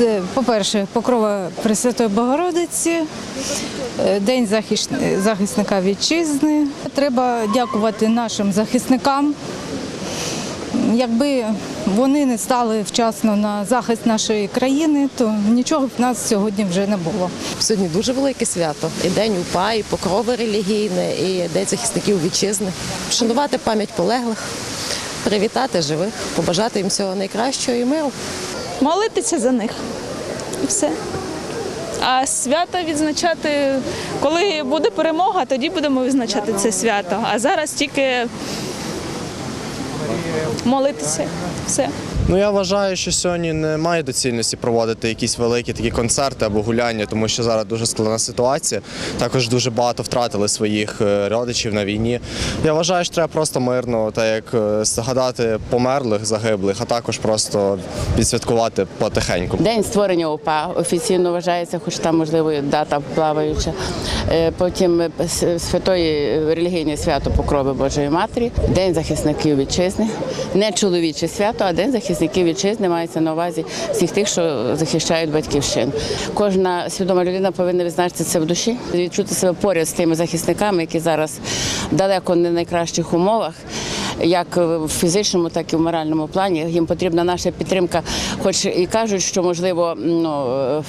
Це, по-перше, покрова Пресвятої Богородиці, е, День захисника вітчизни. Треба дякувати нашим захисникам. Якби вони не стали вчасно на захист нашої країни, то нічого б нас сьогодні вже не було. Сьогодні дуже велике свято. І День УПА, і покрови релігійне, і День захисників вітчизни. Вшанувати пам'ять полеглих, привітати живих, побажати їм всього найкращого і миру. Молитися за них. І все. А свято відзначати, коли буде перемога, тоді будемо відзначати це свято. А зараз тільки молитися. Все. Ну я вважаю, що сьогодні немає доцільності проводити якісь великі такі концерти або гуляння, тому що зараз дуже складна ситуація. Також дуже багато втратили своїх е, родичів на війні. Я вважаю, що треба просто мирно, так як е, згадати померлих, загиблих, а також просто відсвяткувати потихеньку. День створення ОПА офіційно вважається, хоч там можливо дата плаваюча. Е, Потім святої релігійне свято Покрови Божої Матері, День захисників вітчизни, не чоловіче свято, а День захисників вітчизни мається на увазі всіх тих, що захищають батьківщину. Кожна свідома людина повинна відзначити це в душі, відчути себе поряд з тими захисниками, які зараз далеко не в найкращих умовах як в фізичному, так і в моральному плані. Їм потрібна наша підтримка, хоч і кажуть, що можливо ну.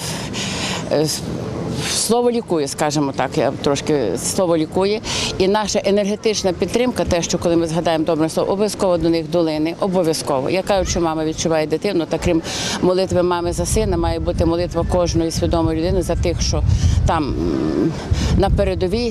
Слово лікує, скажімо так, я трошки слово лікує. І наша енергетична підтримка, те, що коли ми згадаємо добре слово, обов'язково до них долини, обов'язково. Я кажу, що мама відчуває дитину, та крім молитви мами за сина, має бути молитва кожної свідомої людини за тих, що там на передовій.